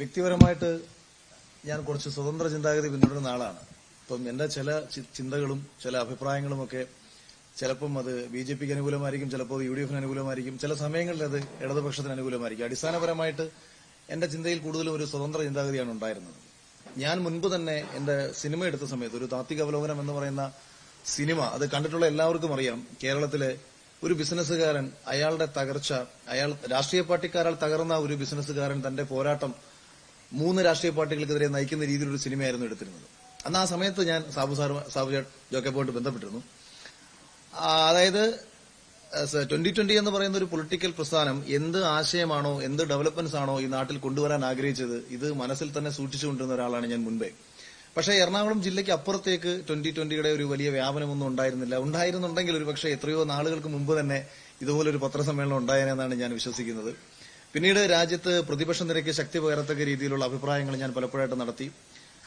വ്യക്തിപരമായിട്ട് ഞാൻ കുറച്ച് സ്വതന്ത്ര ചിന്താഗതി പിന്തുടരുന്ന ആളാണ്. ഇപ്പം എന്റെ ചില ചിന്തകളും ചില അഭിപ്രായങ്ങളും ഒക്കെ ചിലപ്പം അത് ബി ജെ പിക്ക് അനുകൂലമായിരിക്കും ചിലപ്പോൾ യു ഡി എഫിന് അനുകൂലമായിരിക്കും. ചില സമയങ്ങളിൽ അത് ഇടതുപക്ഷത്തിന് അനുകൂലമായിരിക്കും. അടിസ്ഥാനപരമായിട്ട് എന്റെ ചിന്തയിൽ കൂടുതലും ഒരു സ്വതന്ത്ര ചിന്താഗതിയാണ് ഉണ്ടായിരുന്നത്. ഞാൻ മുൻപ് തന്നെ എന്റെ സിനിമ എടുത്ത സമയത്ത് ഒരു താത്വിക അവലോകനം എന്ന് പറയുന്ന സിനിമ അത് കണ്ടിട്ടുള്ള എല്ലാവർക്കും അറിയാം. കേരളത്തിലെ ഒരു ബിസിനസ്സുകാരൻ അയാളുടെ തകർച്ച അയാൾ രാഷ്ട്രീയ പാർട്ടിക്കാരാൽ തകർന്ന ഒരു ബിസിനസ്സുകാരൻ തന്റെ പോരാട്ടം മൂന്ന് രാഷ്ട്രീയ പാർട്ടികൾക്കെതിരെ നയിക്കുന്ന രീതിയിലൊരു സിനിമയായിരുന്നു എടുത്തിരുന്നത്. അന്ന് ആ സമയത്ത് ഞാൻ സാബു സാർ സാബു ജോക്കപ്പോയിട്ട് ബന്ധപ്പെട്ടിരുന്നു. അതായത് ട്വന്റി ട്വന്റി എന്ന് പറയുന്ന ഒരു പൊളിറ്റിക്കൽ പ്രസ്ഥാനം എന്ത് ആശയമാണോ എന്ത് ഡെവലപ്മെന്റ്സ് ആണോ ഈ നാട്ടിൽ കൊണ്ടുവരാൻ ആഗ്രഹിച്ചത് ഇത് മനസ്സിൽ തന്നെ സൂക്ഷിച്ചുകൊണ്ടിരുന്ന ഒരാളാണ് ഞാൻ മുൻപേ. പക്ഷേ എറണാകുളം ജില്ലയ്ക്ക് അപ്പുറത്തേക്ക് ട്വന്റി ട്വന്റിയുടെ ഒരു വലിയ വ്യാപനമൊന്നും ഉണ്ടായിരുന്നില്ല. ഉണ്ടായിരുന്നുണ്ടെങ്കിൽ ഒരു പക്ഷേ എത്രയോ നാളുകൾക്ക് മുമ്പ് തന്നെ ഇതുപോലൊരു പത്രസമ്മേളനം ഉണ്ടായേനെന്നാണ് ഞാൻ വിശ്വസിക്കുന്നത്. പിന്നീട് രാജ്യത്ത് പ്രതിപക്ഷ നിരക്ക് ശക്തി പകരത്തക്ക രീതിയിലുള്ള അഭിപ്രായങ്ങൾ ഞാൻ പലപ്പോഴായിട്ട് നടത്തി.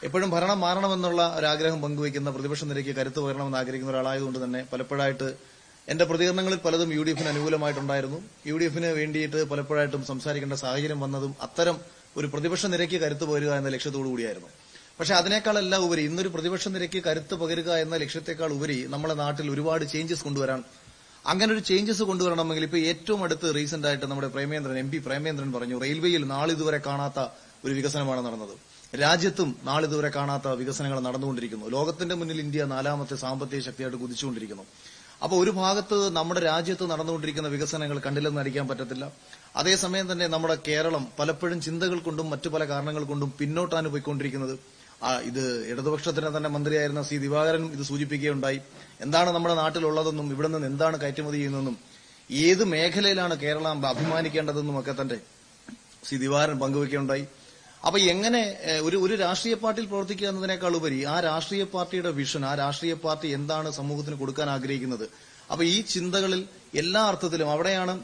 എപ്പോഴും ഭരണം മാറണമെന്നുള്ള ഒരാഗ്രഹം പങ്കുവയ്ക്കുന്ന പ്രതിപക്ഷ നിരക്ക് കരുത്ത് പകരണമെന്ന് ആഗ്രഹിക്കുന്ന ഒരാളായതുകൊണ്ട് തന്നെ പലപ്പോഴായിട്ട് എന്റെ പ്രതികരണങ്ങളിൽ പലതും യു ഡി എഫിന് അനുകൂലമായിട്ടുണ്ടായിരുന്നു. യു ഡി എഫിന് വേണ്ടിയിട്ട് പലപ്പോഴായിട്ടും സംസാരിക്കേണ്ട സാഹചര്യം വന്നതും അത്തരം ഒരു പ്രതിപക്ഷ നിരക്ക് കരുത്ത് പകരുക എന്ന ലക്ഷ്യത്തോടു കൂടിയായിരുന്നു. പക്ഷെ അതിനേക്കാളെല്ലാം ഉപരി ഇന്നൊരു പ്രതിപക്ഷ നിരക്ക് കരുത്ത് പകരുക എന്ന ലക്ഷ്യത്തെക്കാൾ ഉപരി നമ്മുടെ നാട്ടിൽ ഒരുപാട് ചേഞ്ചസ് കൊണ്ടുവരാൻ അങ്ങനെ ഒരു ചേഞ്ചസ് കൊണ്ടുവരണമെങ്കിൽ ഇപ്പൊ ഏറ്റവും അടുത്ത് റീസെന്റ് ആയിട്ട് നമ്മുടെ പ്രേമേന്ദ്രൻ എം പി പ്രേമേന്ദ്രൻ പറഞ്ഞു റെയിൽവേയിൽ നാളിതുവരെ കാണാത്ത ഒരു വികസനമാണ് നടന്നത്. രാജ്യത്തും നാളിതുവരെ കാണാത്ത വികസനങ്ങൾ നടന്നുകൊണ്ടിരിക്കുന്നു. ലോകത്തിന്റെ മുന്നിൽ ഇന്ത്യ നാലാമത്തെ സാമ്പത്തിക ശക്തിയായിട്ട് കുതിച്ചുകൊണ്ടിരിക്കുന്നു. അപ്പോൾ ഒരു ഭാഗത്ത് നമ്മുടെ രാജ്യത്ത് നടന്നുകൊണ്ടിരിക്കുന്ന വികസനങ്ങൾ കണ്ടില്ലെന്ന് നടിക്കാൻ പറ്റത്തില്ല. അതേസമയം തന്നെ നമ്മുടെ കേരളം പലപ്പോഴും ചിന്തകൾ കൊണ്ടും മറ്റു പല കാരണങ്ങൾ കൊണ്ടും പിന്നോട്ടാണ് പോയിക്കൊണ്ടിരിക്കുന്നത്. ഇത് ഇടതുപക്ഷത്തിന് തന്നെ മന്ത്രിയായിരുന്ന സി ദിവാകരൻ ഇത് സൂചിപ്പിക്കുകയുണ്ടായി. എന്താണ് നമ്മുടെ നാട്ടിലുള്ളതെന്നും ഇവിടെ നിന്ന് എന്താണ് കയറ്റുമതി ചെയ്യുന്നതെന്നും ഏത് മേഖലയിലാണ് കേരളം അഭിമാനിക്കേണ്ടതെന്നും ഒക്കെ തന്നെ സി ദിവാകരൻ പങ്കുവയ്ക്കുകയുണ്ടായി അപ്പൊ എങ്ങനെ ഒരു ഒരു രാഷ്ട്രീയ പാർട്ടിയിൽ പ്രവർത്തിക്കുക എന്നതിനേക്കാൾ ഉപരി ആ രാഷ്ട്രീയ പാർട്ടിയുടെ വിഷൻ ആ രാഷ്ട്രീയ പാർട്ടി എന്താണ് സമൂഹത്തിന് കൊടുക്കാൻ ആഗ്രഹിക്കുന്നത്? അപ്പൊ ഈ ചിന്തകളിൽ എല്ലാ അർത്ഥത്തിലും അവിടെയാണ്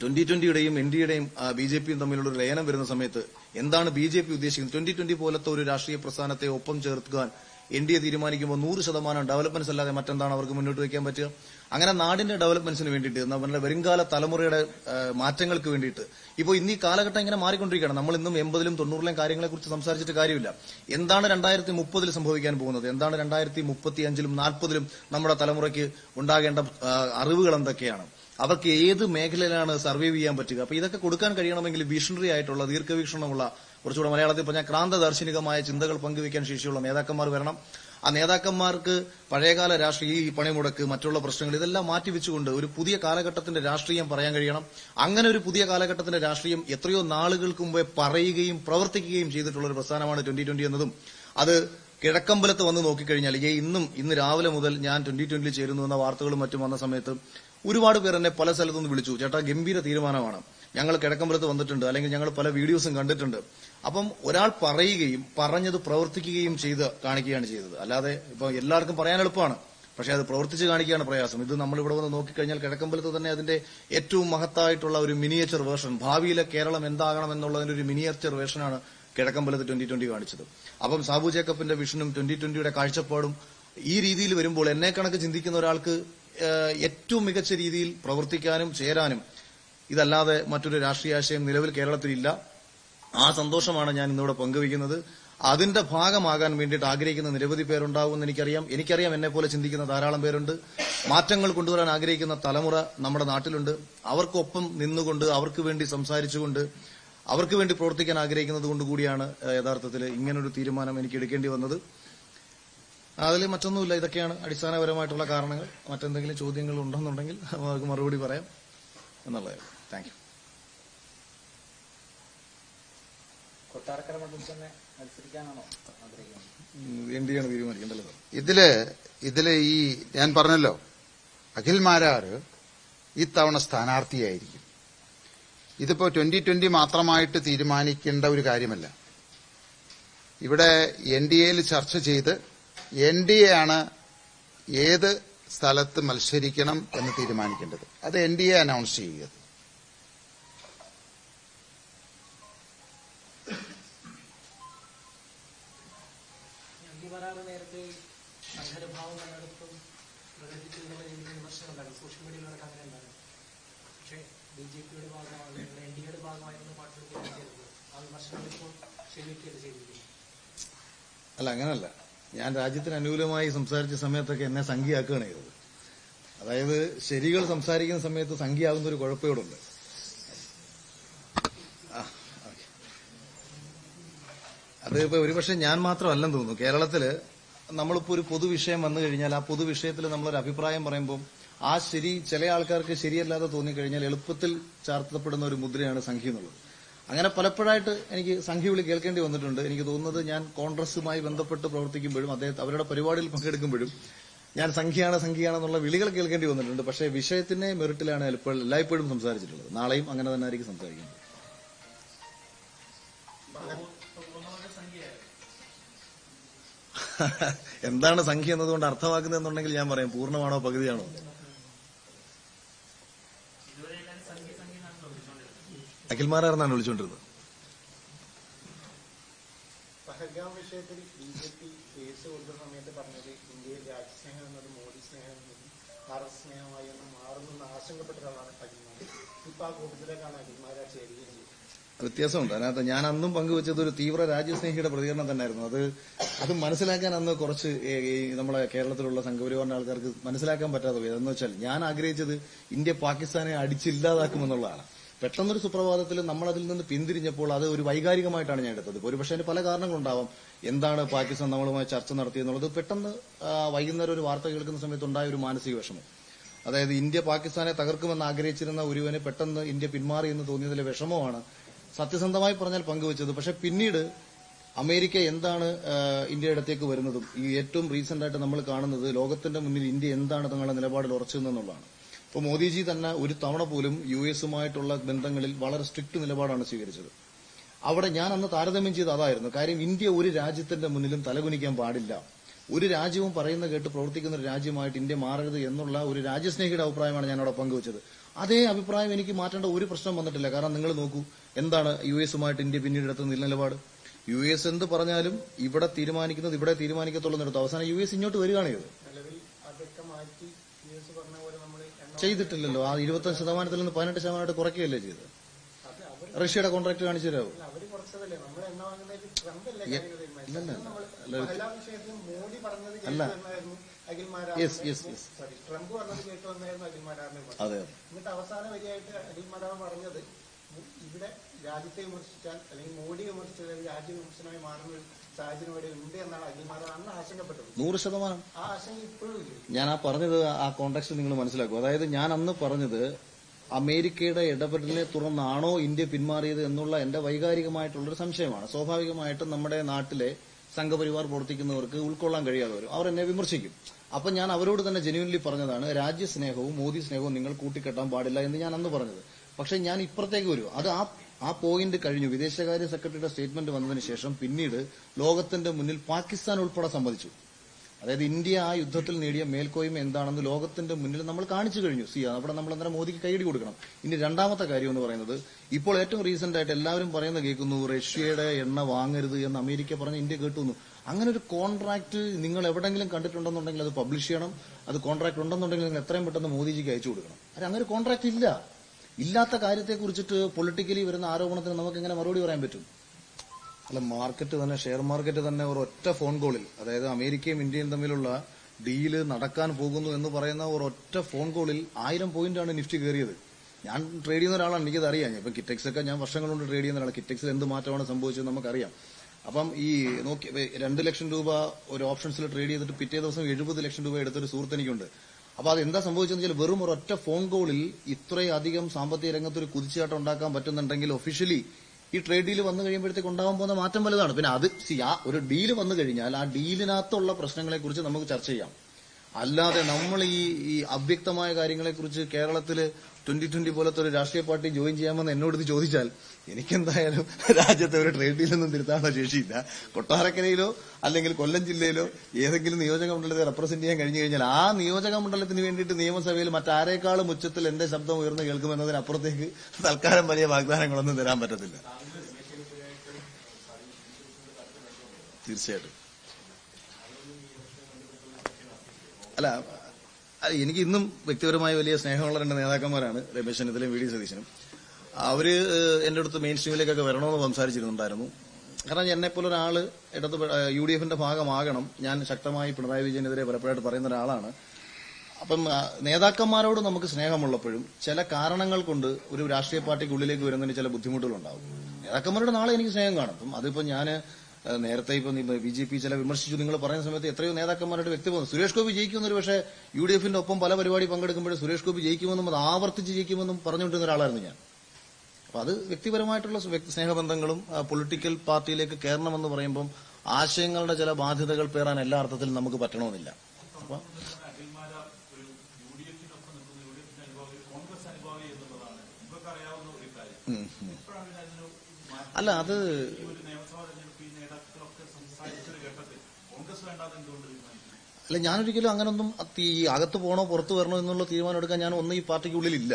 ട്വന്റി ട്വന്റിയുടെയും എൻ ഡിയുടെയും ബി ജെ പിയും തമ്മിലുള്ള ലയനം വരുന്ന സമയത്ത് എന്താണ് ബി ജെ പി ഉദ്ദേശിക്കുന്നത്? ട്വന്റി ട്വന്റി പോലത്തെ ഒരു രാഷ്ട്രീയ പ്രസ്ഥാനത്തെ ഒപ്പം ചേർക്കാൻ എൻ ഡി എ തീരുമാനിക്കുമ്പോൾ നൂറ് ശതമാനം ഡെവലപ്മെന്റ്സ് അല്ലാതെ മറ്റെന്താണ് അവർക്ക് മുന്നോട്ട് വയ്ക്കാൻ പറ്റുക? അങ്ങനെ നാടിന്റെ ഡെവലപ്മെന്റ്സിന് വേണ്ടിയിട്ട് നമ്മുടെ വരുംകാല തലമുറയുടെ മാറ്റങ്ങൾക്ക് വേണ്ടിയിട്ട്. ഇപ്പോൾ ഇന്ന് കാലഘട്ടം ഇങ്ങനെ മാറിക്കൊണ്ടിരിക്കുകയാണ്. നമ്മൾ ഇന്നും എൺപതിലും തൊണ്ണൂറിലും കാര്യങ്ങളെക്കുറിച്ച് സംസാരിച്ചിട്ട് കാര്യമില്ല. എന്താണ് രണ്ടായിരത്തി മുപ്പതിൽ സംഭവിക്കാൻ പോകുന്നത്? എന്താണ് രണ്ടായിരത്തി മുപ്പത്തി അഞ്ചിലും നാൽപ്പതിലും നമ്മുടെ തലമുറയ്ക്ക് ഉണ്ടാകേണ്ട അറിവുകൾ എന്തൊക്കെയാണ്? അവർക്ക് ഏത് മേഖലയിലാണ് സർവൈവ് ചെയ്യാൻ പറ്റുക? അപ്പൊ ഇതൊക്കെ കൊടുക്കാൻ കഴിയണമെങ്കിൽ വിഷണറി ആയിട്ടുള്ള ദീർഘവീക്ഷണമുള്ള കുറച്ചുകൂടെ മലയാളത്തിൽ പറഞ്ഞാൽ ക്രാന്തദാർശനികമായ ചിന്തകൾ പങ്കുവയ്ക്കാൻ ശേഷിയുള്ള നേതാക്കന്മാർ വരണം. ആ നേതാക്കന്മാർക്ക് പഴയകാല രാഷ്ട്രീയ ഈ പണിമുടക്ക് മറ്റുള്ള പ്രശ്നങ്ങൾ ഇതെല്ലാം മാറ്റിവെച്ചുകൊണ്ട് ഒരു പുതിയ കാലഘട്ടത്തിന്റെ രാഷ്ട്രീയം പറയാൻ കഴിയണം. അങ്ങനെ ഒരു പുതിയ കാലഘട്ടത്തിന്റെ രാഷ്ട്രീയം എത്രയോ നാളുകൾക്ക് മുമ്പേ പറയുകയും പ്രവർത്തിക്കുകയും ചെയ്തിട്ടുള്ള ഒരു പ്രസ്ഥാനമാണ് ട്വന്റി ട്വന്റി എന്നതും. അത് കിഴക്കമ്പലത്ത് വന്ന് നോക്കിക്കഴിഞ്ഞാൽ ഇന്നും ഇന്ന് രാവിലെ മുതൽ ഞാൻ ട്വന്റി ട്വന്റിയിൽ ചേരുന്നു എന്ന വാർത്തകളും മറ്റും വന്ന സമയത്ത് ഒരുപാട് പേർ എന്നെ പല സ്ഥലത്തുനിന്ന് വിളിച്ചു. ചേട്ടാ ഗംഭീര തീരുമാനമാണ്. ഞങ്ങൾ കിഴക്കമ്പലത്ത് വന്നിട്ടുണ്ട്. അല്ലെങ്കിൽ ഞങ്ങൾ പല വീഡിയോസും കണ്ടിട്ടുണ്ട്. അപ്പം ഒരാൾ പറയുകയും പറഞ്ഞത് പ്രവർത്തിക്കുകയും ചെയ്ത് കാണിക്കുകയാണ് ചെയ്തത്. അല്ലാതെ ഇപ്പൊ എല്ലാവർക്കും പറയാൻ എളുപ്പമാണ്. പക്ഷെ അത് പ്രവർത്തിച്ച് കാണിക്കുകയാണ് പ്രയാസം. ഇത് നമ്മൾ ഇവിടെ വന്ന് നോക്കിക്കഴിഞ്ഞാൽ കിഴക്കമ്പലത്ത് തന്നെ അതിന്റെ ഏറ്റവും മഹത്തായിട്ടുള്ള ഒരു മിനിയേച്ചർ വേർഷൻ ഭാവിയിലെ കേരളം എന്താകണം എന്നുള്ളതിന്റെ ഒരു മിനിയേച്ചർ വേർഷനാണ് കിഴക്കമ്പലത്ത് ട്വന്റി ട്വന്റി കാണിച്ചത്. അപ്പം സാബു ജേക്കപ്പിന്റെ വിഷനും ട്വന്റി ട്വന്റിയുടെ കാഴ്ചപ്പാടും ഈ രീതിയിൽ വരുമ്പോൾ എന്നെ കണക്ക് ചിന്തിക്കുന്ന ഒരാൾക്ക് ഏറ്റവും മികച്ച രീതിയിൽ പ്രവർത്തിക്കാനും ചേരാനും ഇതല്ലാതെ മറ്റൊരു രാഷ്ട്രീയ ആശയം നിലവിൽ കേരളത്തിലില്ല ആ സന്തോഷമാണ് ഞാൻ ഇന്നിവിടെ പങ്കുവയ്ക്കുന്നത്. അതിന്റെ ഭാഗമാകാൻ വേണ്ടിയിട്ട് ആഗ്രഹിക്കുന്ന നിരവധി പേരുണ്ടാവുമെന്ന് എനിക്കറിയാം. എനിക്കറിയാം എന്നെ പോലെ ചിന്തിക്കുന്ന ധാരാളം പേരുണ്ട്. മാറ്റങ്ങൾ കൊണ്ടുവരാൻ ആഗ്രഹിക്കുന്ന തലമുറ നമ്മുടെ നാട്ടിലുണ്ട്. അവർക്കൊപ്പം നിന്നുകൊണ്ട് അവർക്ക് വേണ്ടി സംസാരിച്ചുകൊണ്ട് അവർക്ക് വേണ്ടി പ്രവർത്തിക്കാൻ ആഗ്രഹിക്കുന്നത് കൊണ്ട് കൂടിയാണ് യഥാർത്ഥത്തിൽ ഇങ്ങനൊരു തീരുമാനം എനിക്ക് എടുക്കേണ്ടി വന്നത്. അതിൽ മറ്റൊന്നുമില്ല. ഇതൊക്കെയാണ് അടിസ്ഥാനപരമായിട്ടുള്ള കാരണങ്ങൾ. മറ്റെന്തെങ്കിലും ചോദ്യങ്ങൾ ഉണ്ടെന്നുണ്ടെങ്കിൽ നമുക്ക് മറുപടി പറയാം എന്നുള്ളത് താങ്ക് യു കൊട്ടാരക്കര മണ്ഡലത്തിൽ തന്നെ മത്സരിക്കാനാണോ ആഗ്രഹിക്കുന്നത്? എൻ ഡി ആണ് തീരുമാനിക്കേണ്ടത്? ഇതിൽ ഇതിൽ ഈ ഞാൻ പറഞ്ഞല്ലോ അഖിൽ മാരാറ് ഇത്തവണ സ്ഥാനാർത്ഥിയായിരിക്കും. ഇതിപ്പോ ട്വന്റി ട്വന്റി മാത്രമായിട്ട് തീരുമാനിക്കേണ്ട ഒരു കാര്യമല്ല. ഇവിടെ എൻ ഡി എയിൽ ചർച്ച ചെയ്ത് എൻ ഡി എ ആണ് ഏത് സ്ഥലത്ത് മത്സരിക്കണം എന്ന് തീരുമാനിക്കേണ്ടത്. അത് എൻ ഡി എ അനൗൺസ് ചെയ്യുക. അല്ല അങ്ങനല്ല. ഞാൻ രാജ്യത്തിന് അനുകൂലമായി സംസാരിച്ച സമയത്തൊക്കെ എന്നെ സംഖ്യയാക്കുകയാണ് ചെയ്തത്. അതായത് ശരികൾ സംസാരിക്കുന്ന സമയത്ത് സംഖ്യയാകുന്ന ഒരു കുഴപ്പയോടുണ്ട് ആ, ഓക്കേ. അത് ഇപ്പൊ ഒരുപക്ഷെ ഞാൻ മാത്രമല്ലെന്ന് തോന്നുന്നു. കേരളത്തിൽ നമ്മളിപ്പോ ഒരു പൊതുവിഷയം വന്നു കഴിഞ്ഞാൽ ആ പൊതുവിഷയത്തിൽ നമ്മളൊരു അഭിപ്രായം പറയുമ്പോൾ ആ ശരി ചില ആൾക്കാർക്ക് ശരിയല്ലാതെ തോന്നിക്കഴിഞ്ഞാൽ എളുപ്പത്തിൽ ചാർത്തപ്പെടുന്ന ഒരു മുദ്രയാണ് സംഖ്യ എന്നുള്ളത്. അങ്ങനെ പലപ്പോഴായിട്ട് എനിക്ക് സംഖ്യ വിളി കേൾക്കേണ്ടി വന്നിട്ടുണ്ട്. എനിക്ക് തോന്നുന്നത് ഞാൻ കോൺഗ്രസുമായി ബന്ധപ്പെട്ട് പ്രവർത്തിക്കുമ്പോഴും അദ്ദേഹത്തെ അവരുടെ പരിപാടിയിൽ പങ്കെടുക്കുമ്പോഴും ഞാൻ സംഖ്യയാണ് സംഖ്യയാണെന്നുള്ള വിളികൾ കേൾക്കേണ്ടി വന്നിട്ടുണ്ട്. പക്ഷേ വിഷയത്തിന്റെ മെറിറ്റിലാണ് ഇപ്പോൾ എല്ലായ്പ്പോഴും സംസാരിച്ചിട്ടുള്ളത്. നാളെയും അങ്ങനെ തന്നെ ആയിരിക്കും സംസാരിക്കുന്നത് എന്താണ് സംഖ്യ എന്നതുകൊണ്ട് അർത്ഥമാക്കുന്നത് എന്നുണ്ടെങ്കിൽ ഞാൻ പറയാം. പൂർണമാണോ പകുതിയാണോ? അഖിൽമാരാണെന്നാണ് വിളിച്ചുകൊണ്ടിരുന്നത് പഹൽഗാം വിഷയത്തിൽ ബി ജെ പി കേസ് കൊടുത്ത സമയത്ത് പറഞ്ഞത് ഇന്ത്യയിൽ രാജ്യസ്നേഹം എന്നത് മോദി സ്നേഹം എന്നത് ഭാരത സ്നേഹമായി എന്ന് മാറുമെന്ന് ആശങ്കപ്പെട്ട ഒരാളാണ് അഖിൽമാർ ഇപ്പൊ ആ കൂട്ടത്തിലേക്കാണ് അഖിൽമാർ ചേരുകയും ചെയ്തത്. വ്യത്യാസമുണ്ട്. അതിനകത്ത് ഞാൻ അന്നും പങ്കുവച്ചത് ഒരു തീവ്ര രാജ്യസ്നേഹിയുടെ പ്രതികരണം തന്നെയായിരുന്നു. അത് അത് മനസ്സിലാക്കാൻ അന്ന് കുറച്ച് നമ്മളെ കേരളത്തിലുള്ള സംഘപരിവാറിന്റെ ആൾക്കാർക്ക് മനസ്സിലാക്കാൻ പറ്റാതെ പോയി എന്ന് വെച്ചാൽ ഞാൻ ആഗ്രഹിച്ചത് ഇന്ത്യ പാകിസ്ഥാനെ അടിച്ചില്ലാതാക്കുമെന്നുള്ളതാണ്. പെട്ടെന്നൊരു സുപ്രഭാതത്തിൽ നമ്മൾ അതിൽ നിന്ന് പിന്തിരിഞ്ഞപ്പോൾ അത് ഒരു വൈകാരികമായിട്ടാണ് ഞാൻ എടുത്തത്. ഒരുപക്ഷെ അതിന് പല കാരണങ്ങളുണ്ടാവാം. എന്താണ് പാകിസ്ഥാൻ നമ്മളുമായി ചർച്ച നടത്തിയെന്നുള്ളത് പെട്ടെന്ന് വൈകുന്നേരം ഒരു വാർത്ത കേൾക്കുന്ന സമയത്ത് ഉണ്ടായ ഒരു മാനസിക വിഷമം. അതായത് ഇന്ത്യ പാകിസ്ഥാനെ തകർക്കുമെന്ന് ആഗ്രഹിച്ചിരുന്ന ഒരുവന് പെട്ടെന്ന് ഇന്ത്യ പിന്മാറി എന്ന് തോന്നിയതിലെ വിഷമമാണ് സത്യസന്ധമായി പറഞ്ഞാൽ പങ്കുവച്ചത്. പക്ഷെ പിന്നീട് അമേരിക്ക എന്താണ് ഇന്ത്യ ഇന്ത്യയുടെ അടുത്തേക്ക് വരുന്നതും ഈ ഏറ്റവും റീസെന്റ് ആയിട്ട് നമ്മൾ കാണുന്നത് ലോകത്തിന്റെ മുന്നിൽ ഇന്ത്യ എന്താണ് തങ്ങളുടെ നിലപാടിൽ ഉറച്ചു നിന്നുള്ളതാണ് ഇപ്പോൾ മോദിജി തന്നെ ഒരു തവണ പോലും യു എസുമായിട്ടുള്ള ബന്ധങ്ങളിൽ വളരെ സ്ട്രിക്ട് നിലപാടാണ് സ്വീകരിച്ചത്. അവിടെ ഞാൻ അന്ന് താരതമ്യം ചെയ്ത് അതായിരുന്നു. കാര്യം ഇന്ത്യ ഒരു രാജ്യത്തിന്റെ മുന്നിലും തലകുനിക്കാൻ പാടില്ല. ഒരു രാജ്യവും പറയുന്ന കേട്ട് പ്രവർത്തിക്കുന്ന ഒരു രാജ്യമായിട്ട് ഇന്ത്യ മാറരുത് എന്നുള്ള ഒരു രാജ്യസ്നേഹിയുടെ അഭിപ്രായമാണ് ഞാൻ അവിടെ പങ്കുവച്ചത്. അതേ അഭിപ്രായം എനിക്ക് മാറ്റേണ്ട ഒരു പ്രശ്നം വന്നിട്ടില്ല. കാരണം നിങ്ങൾ നോക്കൂ എന്താണ് യു എസുമായിട്ട് ഇന്ത്യ പിന്നീട് എടുത്ത നിലപാട് യു എസ് എന്ത് പറഞ്ഞാലും ഇവിടെ തീരുമാനിക്കുന്നത് ഇവിടെ തീരുമാനിക്കത്തുള്ളൂ എന്നെടുത്തു അവസാനം യു എസ് ഇങ്ങോട്ട് വരികയാണ് ചെയ്തത് നിലവിൽ അതൊക്കെ മാറ്റി യു എസ് പറഞ്ഞ പോലെ നമ്മൾ എണ്ണ ചെയ്തിട്ടില്ലല്ലോ. ആ ഇരുപത്തഞ്ച് ശതമാനത്തിൽ നിന്ന് പതിനെട്ട് ശതമാനമായിട്ട് കുറയ്ക്കുകയല്ലേ ചെയ്തത്? അവർ റഷ്യയുടെ കോൺട്രാക്ട് കാണിച്ചു തരാമോ അല്ലേ യെസ് യെസ് യെസ് ട്രംപ് പറഞ്ഞത് കേട്ടു അതെ എന്നിട്ട് അവസാന വരിയായിട്ട് അഖിൽമാരാർ പറഞ്ഞത് ഇവിടെ രാജ്യത്തെ വിമർശിച്ചാൽ അല്ലെങ്കിൽ മോഡി വിമർശിച്ചാൽ രാജ്യ വിമർശനമായി മാറുന്ന സാഹചര്യം ഇവിടെ ഉണ്ട് എന്നാണ് അന്ന് ആശങ്കപ്പെട്ടത്. നൂറ് ശതമാനം. ആ ആശങ്ക ഇപ്പോഴും ഇല്ല. ഞാൻ ആ പറഞ്ഞത് ആ കോണ്ടാക്ട് നിങ്ങൾ മനസ്സിലാക്കും. അതായത് ഞാൻ അന്ന് പറഞ്ഞത് അമേരിക്കയുടെ ഇടപെടലിനെ തുടർന്നാണോ ഇന്ത്യ പിന്മാറിയത് എന്നുള്ള എന്റെ വൈകാരികമായിട്ടുള്ളൊരു സംശയമാണ്. സ്വാഭാവികമായിട്ടും നമ്മുടെ നാട്ടിലെ സംഘപരിവാർ പ്രവർത്തിക്കുന്നവർക്ക് ഉൾക്കൊള്ളാൻ കഴിയാതെ വരും അവർ എന്നെ വിമർശിക്കും. അപ്പൊ ഞാൻ അവരോട് തന്നെ ജെന്യൂൻലി പറഞ്ഞതാണ് രാജ്യസ്നേഹവും മോദി സ്നേഹവും നിങ്ങൾ കൂട്ടിക്കെട്ടാൻ പാടില്ല എന്ന് ഞാൻ അന്ന് പറഞ്ഞത്. പക്ഷെ ഞാൻ ഇപ്പുറത്തേക്ക് വരും. അത് ആ ആ പോയിന്റ് കഴിഞ്ഞു. വിദേശകാര്യ സെക്രട്ടറിയുടെ സ്റ്റേറ്റ്മെന്റ് വന്നതിന് ശേഷം പിന്നീട് ലോകത്തിന്റെ മുന്നിൽ പാകിസ്ഥാൻ ഉൾപ്പെടെ സമ്മതിച്ചു. അതായത് ഇന്ത്യ ആ യുദ്ധത്തിൽ നേടിയ മേൽക്കോയ്മ എന്താണെന്ന് ലോകത്തിന്റെ മുന്നിൽ നമ്മൾ കാണിച്ചു കഴിഞ്ഞു. സി അവിടെ നമ്മൾ അന്നേരം മോദിക്ക് കൈയടി കൊടുക്കണം. ഇനി രണ്ടാമത്തെ കാര്യം എന്ന് പറയുന്നത് ഇപ്പോൾ ഏറ്റവും റീസെന്റ് ആയിട്ട് എല്ലാവരും പറയുന്നത് കേൾക്കുന്നു റഷ്യയുടെ എണ്ണ വാങ്ങരുത് എന്ന് അമേരിക്ക പറഞ്ഞ് ഇന്ത്യ കേട്ടുന്നു അങ്ങനെ ഒരു കോൺട്രാക്ട് നിങ്ങൾ എവിടെങ്കിലും കണ്ടിട്ടുണ്ടെന്നുണ്ടെങ്കിൽ അത് പബ്ലിഷ് ചെയ്യണം. അത് കോൺട്രാക്ട് ഉണ്ടെന്നുണ്ടെങ്കിൽ നിങ്ങൾ എത്രയും പെട്ടെന്ന് മോദിജിക്ക് അയച്ചു കൊടുക്കണം. അങ്ങനെ കോൺട്രാക്ട് ഇല്ല. ഇല്ലാത്ത കാര്യത്തെ കുറിച്ചിട്ട് പൊളിറ്റിക്കലി വരുന്ന ആരോപണത്തിന് നമുക്ക് എങ്ങനെ മറുപടി പറയാൻ പറ്റും? അല്ല മാർക്കറ്റ് തന്നെ ഷെയർ മാർക്കറ്റ് തന്നെ ഒരു ഒറ്റ ഫോൺ കോളിൽ അതായത് അമേരിക്കയും ഇന്ത്യയും തമ്മിലുള്ള ഡീൽ നടക്കാൻ പോകുന്നു എന്ന് പറയുന്ന ഒരു ഒറ്റ ഫോൺ കോളിൽ ആയിരം പോയിന്റാണ് നിഫ്റ്റി കയറിയത്. ഞാൻ ട്രേഡ് ചെയ്യുന്ന ഒരാളാണ് എനിക്കത് അറിയാം. ഇപ്പൊ കിറ്റക്സ് ഒക്കെ ഞാൻ വർഷങ്ങൾ കൊണ്ട് ട്രേഡ് ചെയ്യുന്ന ഒരാളാണ്. കിറ്റക്സിൽ എന്ത് മാറ്റമാണ് സംഭവിച്ചത് നമുക്കറിയാം. അപ്പം ഈ നോക്കി രണ്ട് ലക്ഷം രൂപ ഒരു ഓപ്ഷൻസിൽ ട്രേഡ് ചെയ്തിട്ട് പിറ്റേ ദിവസം എഴുപത് ലക്ഷം രൂപ എടുത്തൊരു സുഹൃത്ത് എനിക്കുണ്ട്. അപ്പൊ അത് എന്താ സംഭവിച്ചെന്ന് വെച്ചാൽ വെറും ഒരു ഒറ്റ ഫോൺ കോളിൽ ഇത്രയധികം സാമ്പത്തിക രംഗത്ത് ഒരു കുതിച്ചുചാട്ടം ഉണ്ടാക്കാൻ പറ്റുന്നുണ്ടെങ്കിൽ ഒഫീഷ്യലി ഈ ട്രേഡ് ഡീൽ വന്നു കഴിയുമ്പോഴത്തേക്ക് ഉണ്ടാകാൻ പോകുന്ന മാറ്റം വലുതാണ്. പിന്നെ അത് ആ ഒരു ഡീൽ വന്നു കഴിഞ്ഞാൽ ആ ഡീലിനകത്തുള്ള പ്രശ്നങ്ങളെ കുറിച്ച് നമുക്ക് ചർച്ച ചെയ്യാം. അല്ലാതെ നമ്മൾ ഈ ഈ അവ്യക്തമായ കാര്യങ്ങളെ കുറിച്ച് കേരളത്തിൽ ട്വന്റി ട്വന്റി പോലത്തെ ഒരു രാഷ്ട്രീയ പാർട്ടി ജോയിൻ ചെയ്യാമെന്ന് എന്നോട് ഇത് ചോദിച്ചാൽ എനിക്കെന്തായാലും രാജ്യത്തെ ഒരു ട്രേഡ് ഡീലൊന്നും തിരുത്താനുള്ള ശേഷിയില്ല. കൊട്ടാരക്കരയിലോ അല്ലെങ്കിൽ കൊല്ലം ജില്ലയിലോ ഏതെങ്കിലും നിയോജക മണ്ഡലത്തെ റെപ്രസെന്റ് ചെയ്യാൻ കഴിഞ്ഞു കഴിഞ്ഞാൽ ആ നിയോജക മണ്ഡലത്തിന് വേണ്ടിയിട്ട് നിയമസഭയിൽ മറ്റാരേക്കാളും ഉച്ചത്തിൽ എന്റെ ശബ്ദം ഉയർന്നു കേൾക്കുമെന്നതിനപ്പുറത്തേക്ക് തൽക്കാലം വലിയ വാഗ്ദാനങ്ങളൊന്നും തരാൻ പറ്റത്തില്ല. തീർച്ചയായിട്ടും. അല്ല എനിക്ക് ഇന്നും വ്യക്തിപരമായി വലിയ സ്നേഹമുള്ള രണ്ട് നേതാക്കന്മാരാണ് രമേശ് ചെന്നിത്തലയും വി ഡി സതീശനും. അവർ എന്റെ അടുത്ത് മെയിൻ സ്ട്രീമിലേക്കൊക്കെ വരണമെന്ന് സംസാരിച്ചിരുന്നുണ്ടായിരുന്നു. കാരണം എന്നെ പോലെ ഒരാൾ ഇടത് യു ഡി എഫിന്റെ ഭാഗമാകണം. ഞാൻ ശക്തമായി പിണറായി വിജയനെതിരെ പലപ്പോഴായിട്ട് പറയുന്ന ഒരാളാണ്. അപ്പം നേതാക്കന്മാരോട് നമുക്ക് സ്നേഹമുള്ളപ്പോഴും ചില കാരണങ്ങൾ കൊണ്ട് ഒരു രാഷ്ട്രീയ പാർട്ടിക്കുള്ളിലേക്ക് വരുന്നതിന് ചില ബുദ്ധിമുട്ടുകളുണ്ടാവും. നേതാക്കന്മാരോട് നാളെ എനിക്ക് സ്നേഹം കാണും. അപ്പം അതിപ്പോ ഞാൻ നേരത്തെ ഇപ്പം ബി ജെ പി ചില വിമർശിച്ചു. നിങ്ങൾ പറയുന്ന സമയത്ത് എത്രയോ നേതാക്കന്മാരുടെ വ്യക്തിബന്ധം സുരേഷ് ഗോപി ജയിക്കുമെന്നൊരു പക്ഷേ യു ഡി എഫിന്റെ ഒപ്പം പല പരിപാടി പങ്കെടുക്കുമ്പോഴും സുരേഷ് ഗോപി ജയിക്കുമെന്നും അത് ആവർത്തിച്ച് ജയിക്കുമെന്നും പറഞ്ഞുകൊണ്ടിരുന്ന ഒരാളായിരുന്നു ഞാൻ. അപ്പൊ അത് വ്യക്തിപരമായിട്ടുള്ള വ്യക്തി സ്നേഹബന്ധങ്ങളും പൊളിറ്റിക്കൽ പാർട്ടിയിലേക്ക് കയറണമെന്ന് പറയുമ്പം ആശയങ്ങളുടെ ചില ബാധ്യതകൾ പേറാൻ എല്ലാ അർത്ഥത്തിലും നമുക്ക് പറ്റണമെന്നില്ല. അല്ല അത് അല്ല ഞാനൊരിക്കലും അങ്ങനൊന്നും ഈ അകത്ത് പോണോ പുറത്തു വരണോ എന്നുള്ള തീരുമാനം എടുക്കാൻ ഞാൻ ഒന്നും ഈ പാർട്ടിക്ക് ഉള്ളിലില്ല.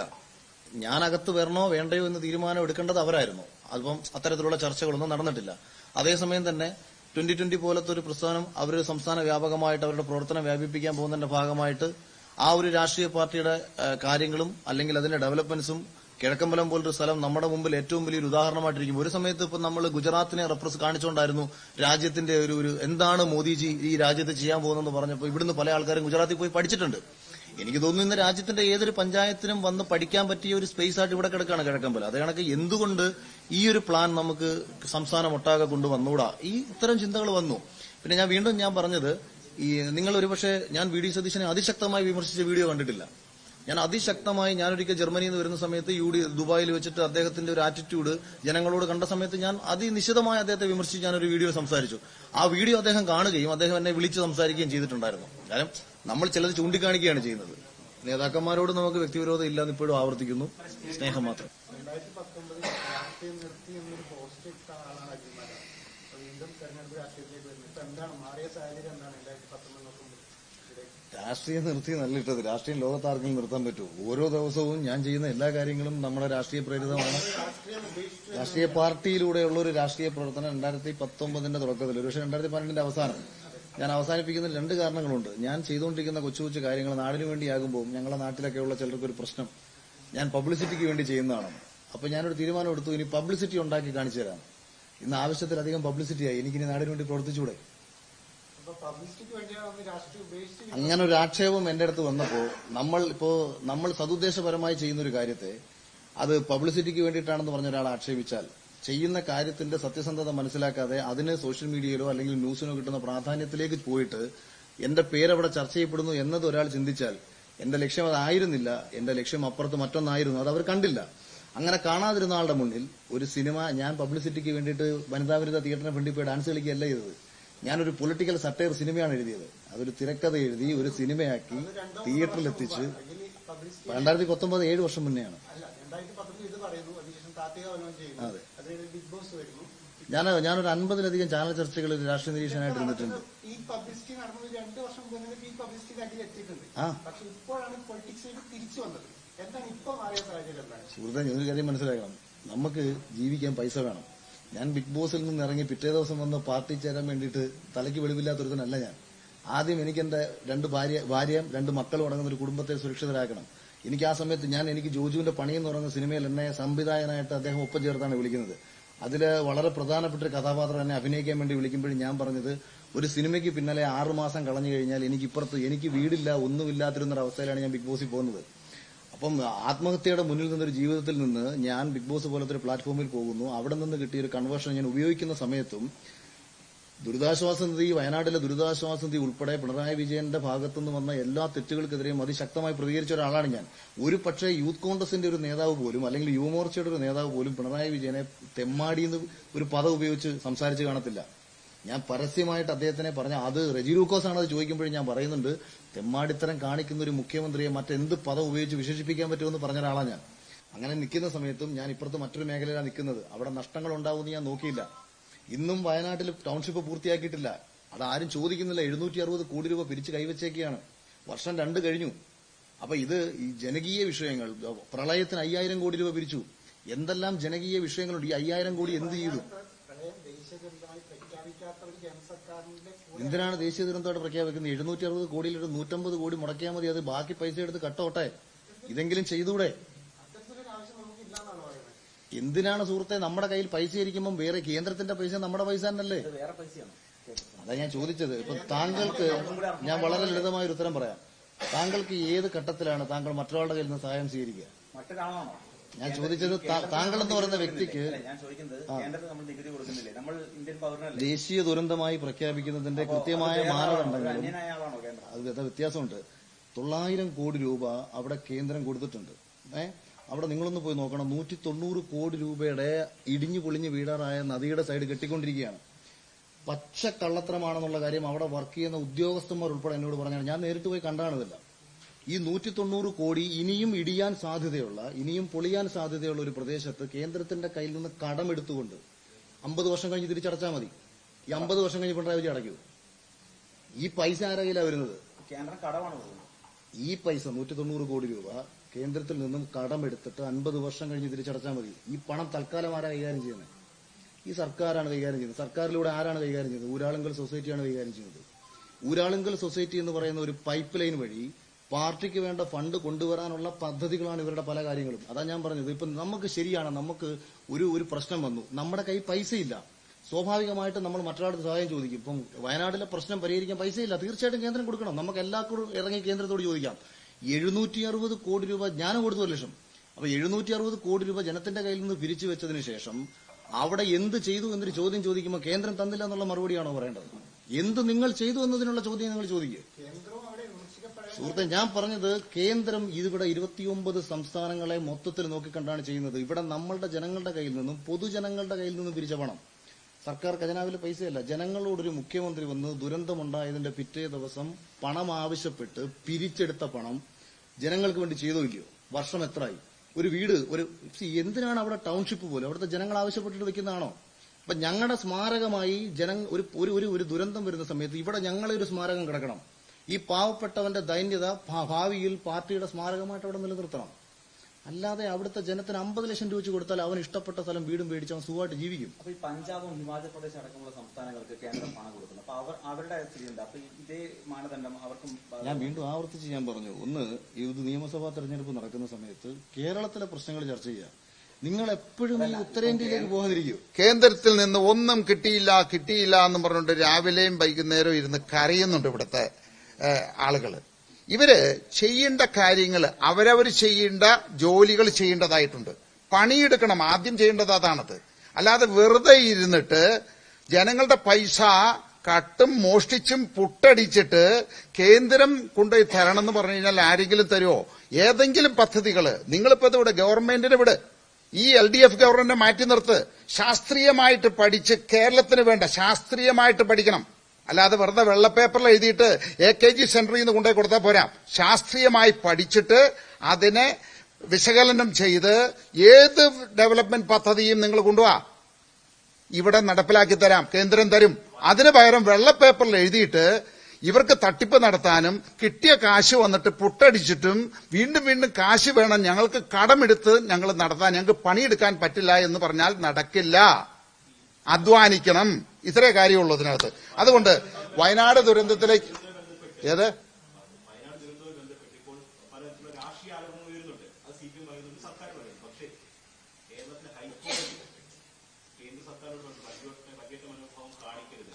ഞാൻ അകത്ത് വരണോ വേണ്ടയോ എന്ന് തീരുമാനം എടുക്കേണ്ടത് അവരായിരുന്നു. അതിപ്പം അത്തരത്തിലുള്ള ചർച്ചകളൊന്നും നടന്നിട്ടില്ല. അതേസമയം തന്നെ ട്വന്റി ട്വന്റി പോലത്തെ ഒരു പ്രസ്ഥാനം അവർ സംസ്ഥാന വ്യാപകമായിട്ട് അവരുടെ പ്രവർത്തനം വ്യാപിപ്പിക്കാൻ പോകുന്നതിന്റെ ഭാഗമായിട്ട് ആ ഒരു രാഷ്ട്രീയ പാർട്ടിയുടെ കാര്യങ്ങളും അല്ലെങ്കിൽ അതിന്റെ ഡെവലപ്മെന്റ്സും കിഴക്കമ്പലം പോലൊരു സ്ഥലം നമ്മുടെ മുമ്പിൽ ഏറ്റവും വലിയൊരു ഉദാഹരണമായിട്ടിരിക്കും. ഒരു സമയത്ത് ഇപ്പം നമ്മൾ ഗുജറാത്തിനെ റെപ്രസ് കാണിച്ചുകൊണ്ടായിരുന്നു രാജ്യത്തിന്റെ ഒരു ഒരു എന്താണ് മോദിജി ഈ രാജ്യത്ത് ചെയ്യാൻ പോകുന്നതെന്ന് പറഞ്ഞപ്പോൾ ഇവിടുന്ന് പല ആൾക്കാരും ഗുജറാത്തിൽ പോയി പഠിച്ചിട്ടുണ്ട്. എനിക്ക് തോന്നുന്നു ഇന്ന് രാജ്യത്തിന്റെ ഏതൊരു പഞ്ചായത്തിനും വന്ന് പഠിക്കാൻ പറ്റിയ ഒരു സ്പേസ് ആയിട്ട് ഇവിടെ കിടക്കുകയാണ് കിഴക്കമ്പലം. അത് കണക്ക് എന്തുകൊണ്ട് ഈ ഒരു പ്ലാൻ നമുക്ക് സംസ്ഥാനം ഒട്ടാകെ കൊണ്ടുവന്നൂടാ ഈ ഇത്തരം ചിന്തകൾ വന്നു. പിന്നെ ഞാൻ വീണ്ടും ഞാൻ പറഞ്ഞത് ഈ നിങ്ങൾ ഒരുപക്ഷെ ഞാൻ വി ഡി സതീശനെ അതിശക്തമായി വിമർശിച്ച വീഡിയോ കണ്ടിട്ടില്ല. ഞാൻ അതിശക്തമായി ഞാനൊരിക്കൽ ജർമ്മനിയിൽ നിന്ന് വരുന്ന സമയത്ത് യു ഡി ദുബായിൽ വെച്ചിട്ട് അദ്ദേഹത്തിന്റെ ഒരു ആറ്റിറ്റ്യൂഡ് ജനങ്ങളോട് കണ്ട സമയത്ത് ഞാൻ അതിനിശിതമായി അദ്ദേഹത്തെ വിമർശിച്ച് ഞാനൊരു വീഡിയോ സംസാരിച്ചു. ആ വീഡിയോ അദ്ദേഹം കാണുകയും അദ്ദേഹം എന്നെ വിളിച്ച് സംസാരിക്കുകയും ചെയ്തിട്ടുണ്ടായിരുന്നു. കാരണം നമ്മൾ ചിലത് ചൂണ്ടിക്കാണിക്കുകയാണ് ചെയ്യുന്നത്. നേതാക്കന്മാരോട് നമുക്ക് വ്യക്തിവിരോധം ഇല്ലാന്ന് ഇപ്പോഴും ആവർത്തിക്കുന്നു. സ്നേഹം മാത്രം. വീണ്ടും തെരഞ്ഞെടുപ്പ് രാഷ്ട്രീയത്തിലേക്ക് വരുന്നത്. എന്താണ്? മാറിയ സാഹചര്യം എന്താണ് രണ്ടായിരത്തി പത്തൊമ്പത് നോക്കുമ്പോൾ ഇതിലേക്ക് രാഷ്ട്രീയം നിർത്തി നല്ല ഇട്ടത്. രാഷ്ട്രീയം ലോകത്താർക്കും നിർത്താൻ പറ്റൂ ഓരോ ദിവസവും ഞാൻ ചെയ്യുന്ന എല്ലാ കാര്യങ്ങളും നമ്മുടെ രാഷ്ട്രീയ പ്രേരിതമാണ്. രാഷ്ട്രീയം പാർട്ടിയിലൂടെയുള്ള ഒരു രാഷ്ട്രീയ പ്രവർത്തനം രണ്ടായിരത്തി പത്തൊമ്പതിന്റെ തുടക്കത്തിൽ. ഒരുപക്ഷെ രണ്ടായിരത്തി പന്ത്രണ്ടിന്റെ അവസാനം. ഞാൻ അവസാനിപ്പിക്കുന്ന രണ്ട് കാരണങ്ങളുണ്ട്. ഞാൻ ചെയ്തുകൊണ്ടിരിക്കുന്ന കൊച്ചു കൊച്ചു കാര്യങ്ങൾ നാടിനു വേണ്ടിയാകുമ്പോൾ ഞങ്ങളുടെ നാട്ടിലൊക്കെയുള്ള ചിലർക്ക് ഒരു പ്രശ്നം ഞാൻ പബ്ലിസിറ്റിക്ക് വേണ്ടി ചെയ്യുന്നതാണ്. അപ്പൊ ഞാനൊരു തീരുമാനം എടുത്തു. ഇനി പബ്ലിസിറ്റി ഉണ്ടാക്കി കാണിച്ചു തരാം. ഇന്ന് ആവശ്യത്തിലധികം പബ്ലിസിറ്റിയായി. എനിക്കിനി നാടിനു വേണ്ടി പ്രവർത്തിച്ചുകൂടെ അപ്പൊ പബ്ലിസിറ്റിക്ക് വേണ്ടിയാണ് അന്ന് രാഷ്ട്രീയം ഉപേക്ഷിച്ച് അങ്ങനെ ഒരു ആക്ഷേപം എന്റെ അടുത്ത് വന്നപ്പോ നമ്മൾ ഇപ്പോ നമ്മൾ സതുദ്ദേശപരമായി ചെയ്യുന്ന ഒരു കാര്യത്തെ അത് പബ്ലിസിറ്റിക്ക് വേണ്ടിയിട്ടാണെന്ന് പറഞ്ഞ ഒരാൾ ആക്ഷേപിച്ചാൽ ചെയ്യുന്ന കാര്യത്തിന്റെ സത്യസന്ധത മനസ്സിലാക്കാതെ അതിന് സോഷ്യൽ മീഡിയയിലോ അല്ലെങ്കിൽ ന്യൂസിനോ കിട്ടുന്ന പ്രാധാന്യത്തിലേക്ക് പോയിട്ട് എന്റെ പേരവിടെ ചർച്ച ചെയ്യപ്പെടുന്നു എന്നത് ഒരാൾ ചിന്തിച്ചാൽ എന്റെ ലക്ഷ്യം അതായിരുന്നില്ല എന്റെ ലക്ഷ്യം അപ്പുറത്ത് മറ്റൊന്നായിരുന്നു അത് അവർ കണ്ടില്ല. അങ്ങനെ കാണാതിരുന്ന ആളുടെ മുന്നിൽ ഒരു സിനിമ ഞാൻ പബ്ലിസിറ്റിക്ക് വേണ്ടിയിട്ട് വനിതാവിരുദ്ധ തിയേറ്ററിന് വേണ്ടി പോയി ഡാൻസ് കളിക്കുകയല്ല ചെയ്തത്. ഞാനൊരു പൊളിറ്റിക്കൽ സട്ടയർ സിനിമയാണ് എഴുതിയത്. അതൊരു തിരക്കഥ എഴുതി ഒരു സിനിമയാക്കി തിയേറ്ററിൽ എത്തിച്ച് രണ്ടായിരത്തി പത്തൊമ്പത് ഏഴ് വർഷം മുന്നെയാണ്. അതെ. ഞാൻ ഞാനൊരു അൻപതിലധികം ചാനൽ ചർച്ചകളിൽ രാഷ്ട്രീയ നിരീക്ഷകനായിട്ട് ഇരുന്നിട്ടുണ്ട്. സുഹൃത്തെ ഞാൻ ഒരു കാര്യം മനസ്സിലാക്കണം. നമുക്ക് ജീവിക്കാൻ പൈസ വേണം. ഞാൻ ബിഗ് ബോസിൽ നിന്ന് ഇറങ്ങി പിറ്റേ ദിവസം വന്ന് പാർട്ടി ചേരാൻ വേണ്ടിയിട്ട് തലയ്ക്ക് വെളിവില്ലാത്തൊരുത്തനല്ല ഞാൻ. ആദ്യം എനിക്ക് എന്റെ രണ്ട് ഭാര്യ ഭാര്യയും രണ്ട് മക്കളും അടങ്ങുന്ന ഒരു കുടുംബത്തെ സുരക്ഷിതരാക്കണം. എനിക്ക് ആ സമയത്ത് ഞാൻ എനിക്ക് ജോജുവിന്റെ പണി എന്ന് പറയുന്ന സിനിമയിൽ എന്നെ സംവിധായകനായിട്ട് അദ്ദേഹം ഒപ്പം ചേർത്താണ് വിളിക്കുന്നത്. അതിൽ വളരെ പ്രധാനപ്പെട്ട ഒരു കഥാപാത്രം എന്നെ അഭിനയിക്കാൻ വേണ്ടി വിളിക്കുമ്പോഴും ഞാൻ പറഞ്ഞത് ഒരു സിനിമയ്ക്ക് പിന്നാലെ ആറുമാസം കളഞ്ഞു കഴിഞ്ഞാൽ എനിക്കിപ്പുറത്ത് എനിക്ക് വീടില്ല ഒന്നുമില്ലാത്തിരുന്നൊരവസ്ഥയിലാണ് ഞാൻ ബിഗ് ബോസിൽ പോകുന്നത്. അപ്പം ആത്മഹത്യയുടെ മുന്നിൽ നിന്നൊരു ജീവിതത്തിൽ നിന്ന് ഞാൻ ബിഗ് ബോസ് പോലത്തെ ഒരു പ്ലാറ്റ്ഫോമിൽ പോകുന്നു. അവിടെ നിന്ന് കിട്ടിയ ഒരു കൺവേർഷൻ ഞാൻ ഉപയോഗിക്കുന്ന സമയത്തും ദുരിതാശ്വാസ നിധി വയനാട്ടിലെ ദുരിതാശ്വാസ നിധി ഉൾപ്പെടെ പിണറായി വിജയന്റെ ഭാഗത്തുനിന്ന് വന്ന എല്ലാ തെറ്റുകൾക്കെതിരെയും അതിശക്തമായി പ്രതികരിച്ച ഒരാളാണ് ഞാൻ. ഒരു പക്ഷേ യൂത്ത് കോൺഗ്രസിന്റെ ഒരു നേതാവ് പോലും അല്ലെങ്കിൽ യുവമോർച്ചയുടെ ഒരു നേതാവ് പോലും പിണറായി വിജയനെ തെമ്മാടി എന്ന് ഒരു പദം ഉപയോഗിച്ച് സംസാരിച്ച് കാണത്തില്ല. ഞാൻ പരസ്യമായിട്ട് അദ്ദേഹത്തിനെ പറഞ്ഞ അത് റെജി ലൂക്കോസ് ആണ് അത് ചോദിക്കുമ്പോഴും ഞാൻ പറയുന്നുണ്ട്. തെമ്മാടിത്തരം കാണിക്കുന്ന ഒരു മുഖ്യമന്ത്രിയെ മറ്റെന്ത് പദം ഉപയോഗിച്ച് വിശേഷിപ്പിക്കാൻ പറ്റുമെന്ന് പറഞ്ഞ ഒരാളാണ് ഞാൻ. അങ്ങനെ നിൽക്കുന്ന സമയത്തും ഞാൻ ഇപ്പുറത്ത് മറ്റൊരു മേഖലയിലാണ് നിൽക്കുന്നത്. അവിടെ നഷ്ടങ്ങൾ ഉണ്ടാവുമെന്ന് ഞാൻ നോക്കിയില്ല. ഇന്നും വയനാട്ടിൽ ടൗൺഷിപ്പ് പൂർത്തിയാക്കിയിട്ടില്ല. അത് ആരും ചോദിക്കുന്നില്ല. എഴുന്നൂറ്റി അറുപത് കോടി രൂപ പിരിച്ച് കൈവച്ചേക്കാണ്. വർഷം രണ്ട് കഴിഞ്ഞു. അപ്പൊ ഇത് ഈ ജനകീയ വിഷയങ്ങൾ പ്രളയത്തിന് അയ്യായിരം കോടി രൂപ പിരിച്ചു. എന്തെല്ലാം ജനകീയ വിഷയങ്ങളുണ്ട്? ഈ അയ്യായിരം കോടി എന്ത് ചെയ്തു? എന്തിനാണ് ദേശീയ ദുരന്തമായിട്ട് പ്രഖ്യാപിക്കുന്നത്? എഴുന്നൂറ്റി അറുപത് കോടിയിൽ ഒരു നൂറ്റമ്പത് കോടി മുടക്കിയാൽ മതി. അത് ബാക്കി പൈസ എടുത്ത് കട്ടോട്ടെ. ഇതെങ്കിലും ചെയ്തൂടെ? അത്തരത്തിലൊരു ആവശ്യം നമുക്ക് ഇല്ലാന്നാണ് പറയുന്നത്. എന്തിനാണ് സുഹൃത്തെ നമ്മുടെ കയ്യിൽ പൈസ ഇരിക്കുമ്പോൾ വേറെ കേന്ദ്രത്തിന്റെ പൈസ നമ്മുടെ പൈസ തന്നെയല്ലേ? ഇത് വേറെ പൈസയാണ്. അതാ ഞാൻ ചോദിച്ചത്. ഇപ്പൊ താങ്കൾക്ക് ഞാൻ വളരെ ലളിതമായ ഒരു ഉത്തരം പറയാം. താങ്കൾക്ക് ഏത് ഘട്ടത്തിലാണ് താങ്കൾ മറ്റൊരാളുടെ കയ്യിൽ നിന്ന് സഹായം സ്വീകരിക്കുക? മറ്റൊരാളാണോ? ഞാൻ ചോദിച്ചത് താങ്കൾ എന്ന് പറയുന്ന വ്യക്തിക്ക് ദേശീയ ദുരന്തമായി പ്രഖ്യാപിക്കുന്നതിന്റെ കൃത്യമായ മാനദണ്ഡങ്ങൾ മാനദണ്ഡങ്ങളും അത് വ്യത- വ്യത്യാസമുണ്ട്. തൊള്ളായിരം കോടി രൂപ അവിടെ കേന്ദ്രം കൊടുത്തിട്ടുണ്ട്. ഏ? അവിടെ നിങ്ങളൊന്ന് പോയി നോക്കണം. നൂറ്റി തൊണ്ണൂറ് കോടി രൂപയുടെ ഇടിഞ്ഞു പൊളിഞ്ഞു വീടാറായ നദിയുടെ സൈഡ് കെട്ടിക്കൊണ്ടിരിക്കുകയാണ്. പച്ച കള്ളത്തരമാണെന്നുള്ള കാര്യം അവിടെ വർക്ക് ചെയ്യുന്ന ഉദ്യോഗസ്ഥന്മാർ ഉൾപ്പെടെ എന്നോട് പറഞ്ഞാണ്. ഞാൻ നേരിട്ട് പോയി കണ്ടാണ് ഇതെല്ലാം ഈ നൂറ്റി തൊണ്ണൂറ് കോടി ഇനിയും ഇടിയാൻ സാധ്യതയുള്ള ഇനിയും പൊളിയാൻ സാധ്യതയുള്ള ഒരു പ്രദേശത്ത് കേന്ദ്രത്തിന്റെ കയ്യിൽ നിന്ന് കടമെടുത്തുകൊണ്ട് അമ്പത് വർഷം കഴിഞ്ഞ് തിരിച്ചടച്ചാൽ മതി. ഈ അമ്പത് വർഷം കഴിഞ്ഞ് പിണറായി വിജയൻ അടയ്ക്കൂ. ഈ പൈസ ആരുടെ വരുന്നത്? കേന്ദ്രം കടമാണ് ഈ പൈസ നൂറ്റി തൊണ്ണൂറ് കോടി രൂപ കേന്ദ്രത്തിൽ നിന്നും കടമെടുത്തിട്ട് അൻപത് വർഷം കഴിഞ്ഞ് തിരിച്ചടച്ചാൽ മതി. ഈ പണം തൽക്കാലം ആരാ കൈകാര്യം ചെയ്യുന്നത്? ഈ സർക്കാരാണ് കൈകാര്യം ചെയ്യുന്നത്. സർക്കാരിലൂടെ ആരാണ് കൈകാര്യം ചെയ്യുന്നത്? ഊരാളുങ്കൽ സൊസൈറ്റിയാണ് കൈകാര്യം ചെയ്യുന്നത്. ഊരാളുങ്കൽ സൊസൈറ്റി എന്ന് പറയുന്ന ഒരു പൈപ്പ് ലൈൻ വഴി പാർട്ടിക്ക് വേണ്ട ഫണ്ട് കൊണ്ടുവരാനുള്ള പദ്ധതികളാണ് ഇവരുടെ പല കാര്യങ്ങളും. അതാ ഞാൻ പറഞ്ഞത്. ഇപ്പൊ നമുക്ക് ശരിയാണ് നമുക്ക് ഒരു ഒരു പ്രശ്നം വന്നു. നമ്മുടെ കൈ പൈസയില്ല. സ്വാഭാവികമായിട്ട് നമ്മൾ മറ്റൊരാളുടെ സഹായം ചോദിക്കും. ഇപ്പം വയനാട്ടിലെ പ്രശ്നം പരിഹരിക്കാൻ പൈസയില്ല. തീർച്ചയായിട്ടും കേന്ദ്രം കൊടുക്കണം. നമുക്ക് എല്ലാവർക്കും ഇറങ്ങി കേന്ദ്രത്തോട് ചോദിക്കാം. എഴുന്നൂറ്റി അറുപത് കോടി രൂപ ഞാനും കൊടുത്തു ഒരു ലക്ഷം. അപ്പൊ എഴുന്നൂറ്റി അറുപത് കോടി രൂപ ജനത്തിന്റെ കയ്യിൽ നിന്ന് പിരിച്ചു വെച്ചതിന് ശേഷം അവിടെ എന്ത് ചെയ്തു എന്നൊരു ചോദ്യം ചോദിക്കുമ്പോൾ കേന്ദ്രം തന്നില്ല എന്നുള്ള മറുപടിയാണോ പറയേണ്ടത്? എന്ത് നിങ്ങൾ ചെയ്തു എന്നതിനുള്ള ചോദ്യം നിങ്ങൾ ചോദിക്കുക സുഹൃത്തെ ഞാൻ പറഞ്ഞത് കേന്ദ്രം ഇതിവിടെ ഇരുപത്തിയൊമ്പത് സംസ്ഥാനങ്ങളെ മൊത്തത്തിൽ നോക്കിക്കണ്ടാണ് ചെയ്യുന്നത്. ഇവിടെ നമ്മളുടെ ജനങ്ങളുടെ കയ്യിൽ നിന്നും പൊതുജനങ്ങളുടെ കയ്യിൽ നിന്നും പിരിച്ച പണം. സർക്കാർ ഖജനാവിലെ പൈസയല്ല. ജനങ്ങളോടൊരു മുഖ്യമന്ത്രി വന്ന് ദുരന്തമുണ്ടായതിന്റെ പിറ്റേ ദിവസം പണം ആവശ്യപ്പെട്ട് പിരിച്ചെടുത്ത പണം ജനങ്ങൾക്ക് വേണ്ടി ചെയ്തോ ഇല്ലയോ? വർഷം എത്രയായി? ഒരു വീട് ഒരു എന്തിനാണ് അവിടെ ടൗൺഷിപ്പ് പോലും? അവിടുത്തെ ജനങ്ങൾ ആവശ്യപ്പെട്ടിട്ട് വെക്കുന്നതാണോ? അപ്പൊ ഞങ്ങളുടെ സ്മാരകമായി ജന ഒരു ഒരു ദുരന്തം വരുന്ന സമയത്ത് ഇവിടെ ഞങ്ങളെ ഒരു സ്മാരകം കിടക്കണം. ഈ പാവപ്പെട്ടവന്റെ ദൈന്യത ഭാവിയിൽ പാർട്ടിയുടെ സ്മാരകമായിട്ട് അവിടെ നിലനിർത്തണം. അല്ലാതെ അവിടുത്തെ ജനത്തിന് അമ്പത് ലക്ഷം രൂപ വെച്ച് കൊടുത്താൽ അവൻ ഇഷ്ടപ്പെട്ട സ്ഥലം വീടും മേടിച്ച് അവൻ സുഖമായിട്ട് ജീവിക്കും. അപ്പൊ ഈ പഞ്ചാബും ഹിമാചൽ പ്രദേശ് അടക്കമുള്ള സംസ്ഥാനങ്ങൾക്ക് കേന്ദ്രം പണം കൊടുക്കുന്നു. അപ്പൊ അവർ അവരുടെ സ്ഥിതി എന്താ അപ്പൊ ഇതേ മാനദണ്ഡം അവർക്കും ഞാൻ വീണ്ടും ആവർത്തിച്ച് ഞാൻ പറഞ്ഞു. ഒന്ന് ഇത് നിയമസഭാ തെരഞ്ഞെടുപ്പ് നടക്കുന്ന സമയത്ത് കേരളത്തിലെ പ്രശ്നങ്ങൾ ചർച്ച ചെയ്യുക. നിങ്ങൾ എപ്പോഴും ഈ ഉത്തരേന്ത്യയിലേക്ക് പോകാതിരിക്കൂ. കേന്ദ്രത്തിൽ നിന്ന് ഒന്നും കിട്ടിയില്ല കിട്ടിയില്ല എന്ന് പറഞ്ഞുകൊണ്ട് രാവിലെയും വൈകുന്നേരവും ഇരുന്ന് കരയുന്നുണ്ട് ഇവിടുത്തെ ആളുകൾ ഇവർ ചെയ്യേണ്ട കാര്യങ്ങൾ അവരവർ ചെയ്യേണ്ട ജോലികൾ ചെയ്യേണ്ടതായിട്ടുണ്ട്. പണിയെടുക്കണം ആദ്യം ചെയ്യേണ്ടത് അതാണത്. അല്ലാതെ വെറുതെ ഇരുന്നിട്ട് ജനങ്ങളുടെ പൈസ കട്ടും മോഷ്ടിച്ചും പുട്ടടിച്ചിട്ട് കേന്ദ്രം കൊണ്ടുപോയി തരണം എന്ന് പറഞ്ഞു കഴിഞ്ഞാൽ ആരെങ്കിലും തരുമോ ഏതെങ്കിലും പദ്ധതികൾ നിങ്ങളിപ്പോ ഇത് ഇവിടെ ഗവൺമെന്റിന് വിട്. ഈ എൽ ഡി എഫ് ഗവർണറിനെ മാറ്റി നിർത്ത്. ശാസ്ത്രീയമായിട്ട് പഠിച്ച് കേരളത്തിന് വേണ്ട ശാസ്ത്രീയമായിട്ട് പഠിക്കണം. അല്ലാതെ വെറുതെ വെള്ളപ്പേപ്പറിൽ എഴുതിയിട്ട് എ കെ ജി സെന്ററിൽ നിന്ന് കൊണ്ടുപോയി കൊടുത്താൽ പോരാ. ശാസ്ത്രീയമായി പഠിച്ചിട്ട് അതിനെ വിശകലനം ചെയ്ത് ഏത് ഡെവലപ്മെന്റ് പദ്ധതിയും നിങ്ങൾ കൊണ്ടുപോവാ ഇവിടെ നടപ്പിലാക്കി തരാം കേന്ദ്രം തരും. അതിന് പകരം വെള്ളപ്പേപ്പറിൽ എഴുതിയിട്ട് ഇവർക്ക് തട്ടിപ്പ് നടത്താനും കിട്ടിയ കാശ് വന്നിട്ട് പുട്ടടിച്ചിട്ടും വീണ്ടും വീണ്ടും കാശ് വേണം ഞങ്ങൾക്ക് കടമെടുത്ത് ഞങ്ങൾ നടത്താൻ ഞങ്ങൾക്ക് പണിയെടുക്കാൻ പറ്റില്ല എന്ന് പറഞ്ഞാൽ നടക്കില്ല. അധ്വാനിക്കണം. ഇത്രേ കാര്യമുള്ളൂ ഇതിനകത്ത് അതുകൊണ്ട് വയനാട് ദുരന്തത്തിലേക്ക് ഏത്?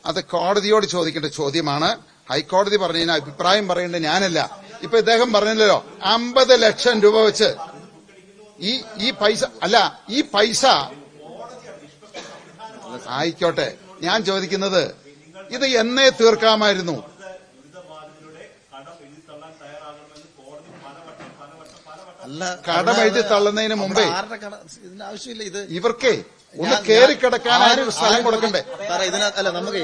അത് കോടതിയോട് ചോദിക്കേണ്ട ചോദ്യമാണ്. ഹൈക്കോടതി പറഞ്ഞതിന് അഭിപ്രായം പറയേണ്ടത് ഞാനല്ല. ഇപ്പൊ ഇദ്ദേഹം പറഞ്ഞില്ലല്ലോ അമ്പത് ലക്ഷം രൂപ വെച്ച് ഈ ഈ പൈസ അല്ല ഈ പൈസ ആയിക്കോട്ടെ. ഞാൻ ചോദിക്കുന്നത് ഇത് എന്നേ തീർക്കാമായിരുന്നു. അല്ല കടം എഴുതി തള്ളുന്നതിന് മുമ്പേ ഇതിന്റെ ആവശ്യമില്ല ഇത് ഇവർക്കേ ഒന്ന് കയറി കിടക്കാൻ ആരും സ്ഥലം കൊടുക്കണ്ടേ? സാറേ ഇതിന അല്ല നമുക്ക്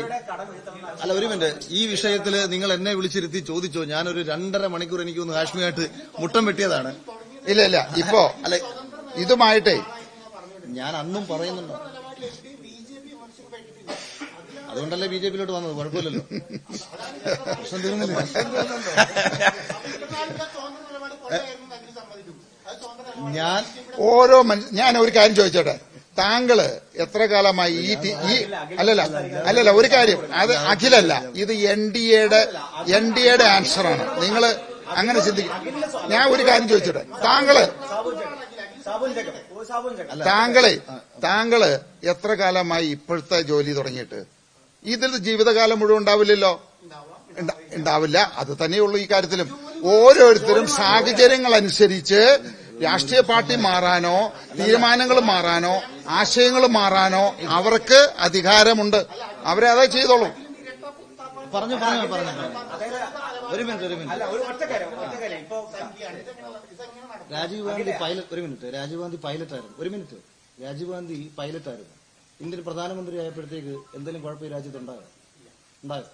അല്ല ഒരു മിനിറ്റ്. ഈ വിഷയത്തിൽ നിങ്ങൾ എന്നെ വിളിച്ചിരുത്തി ചോദിച്ചോ? ഞാനൊരു രണ്ടര മണിക്കൂർ എനിക്ക് ഒന്ന് കാശ്മീരായിട്ട് മുട്ടം വെട്ടിയതാണ്. ഇല്ല ഇല്ല. ഇപ്പോ അല്ലെ ഇതുമായിട്ടേ ഞാൻ അന്നും പറയുന്നുണ്ട്? അതുകൊണ്ടല്ലേ ബി ജെ പിയിലോട്ട് വന്നത്? കുഴപ്പമില്ലല്ലോ. പ്രശ്നം തീർന്നില്ല? ഞാൻ ഓരോ മനുഷ്യ ഞാൻ ഒരു കാര്യം ചോദിച്ചോട്ടെ? താങ്കൾ എത്ര കാലമായി ഈ ഈ അല്ലല്ല അല്ലല്ല ഒരു കാര്യം. അത് അഖിലല്ല. ഇത് എൻ ഡി എയുടെ എൻ ഡി എയുടെ ആൻസറാണ്. നിങ്ങൾ അങ്ങനെ ചിന്തിക്കും ഞാൻ ഒരു കാര്യം ചോദിച്ചോട്ടെ? താങ്കൾ താങ്കളെ താങ്കൾ എത്ര കാലമായി ഇപ്പോഴത്തെ ജോലി തുടങ്ങിയിട്ട്? ഇതിൽ ജീവിതകാലം മുഴുവൻ ഉണ്ടാവില്ലല്ലോ? ഉണ്ടാ- ഉണ്ടാവില്ല. അത് തന്നെയുള്ളൂ ഈ കാര്യത്തിലും. ഓരോരുത്തരും സാഹചര്യങ്ങൾ അനുസരിച്ച് രാഷ്ട്രീയ പാർട്ടി മാറാനോ തീരുമാനങ്ങൾ മാറാനോ ആശയങ്ങൾ മാറാനോ അവർക്ക് അധികാരമുണ്ട്. അവരെ അതേ ചെയ്തോളൂ. പറഞ്ഞു പറഞ്ഞു പറഞ്ഞു. ഒരു മിനിറ്റ് ഒരു മിനിറ്റ്. അല്ല ഒരു ഒറ്റ കാര്യം ഒറ്റ കാര്യം ഇപ്പൊ രാജീവ് ഗാന്ധി പൈലറ്റ് ഒരു മിനിറ്റ്. രാജീവ് ഗാന്ധി പൈലറ്റ് ആയിരുന്നു ഒരു മിനിറ്റ്. രാജീവ് ഗാന്ധി പൈലറ്റ് ആയിരുന്നു ഇന്ത്യൻ പ്രധാനമന്ത്രി ആയപ്പോഴത്തേക്ക് എന്തെങ്കിലും കുഴപ്പം ഈ രാജ്യത്ത് ഉണ്ടായോ? ഉണ്ടായോ?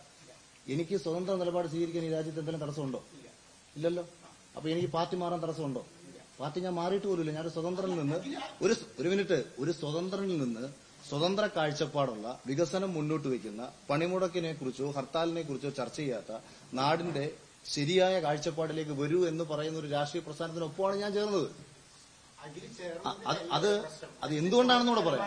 എനിക്ക് സ്വതന്ത്ര നിലപാട് സ്വീകരിക്കാൻ ഈ രാജ്യത്ത് എന്തെങ്കിലും തടസ്സമുണ്ടോ? ഇല്ലല്ലോ. അപ്പൊ എനിക്ക് പാർട്ടി മാറാൻ തടസ്സമുണ്ടോ? പാർട്ടി ഞാൻ മാറിയിട്ട് പോലുമില്ല. ഞാൻ ഒരു സ്വതന്ത്രനിൽ നിന്ന് ഒരു ഒരു മിനിറ്റ്. ഒരു സ്വതന്ത്രനിൽ നിന്ന് സ്വതന്ത്ര കാഴ്ചപ്പാടുള്ള വികസനം മുന്നോട്ട് വയ്ക്കുന്ന പണിമുടക്കിനെ കുറിച്ചോ ഹർത്താലിനെ കുറിച്ചോ ചർച്ച ചെയ്യാത്ത നാടിന്റെ ശരിയായ കാഴ്ചപ്പാടിലേക്ക് വരൂ എന്ന് പറയുന്ന ഒരു രാഷ്ട്രീയ പ്രസ്ഥാനത്തിനൊപ്പമാണ് ഞാൻ ചേർന്നത്. അത് അത് എന്തുകൊണ്ടാണെന്ന് കൂടെ പറയാം.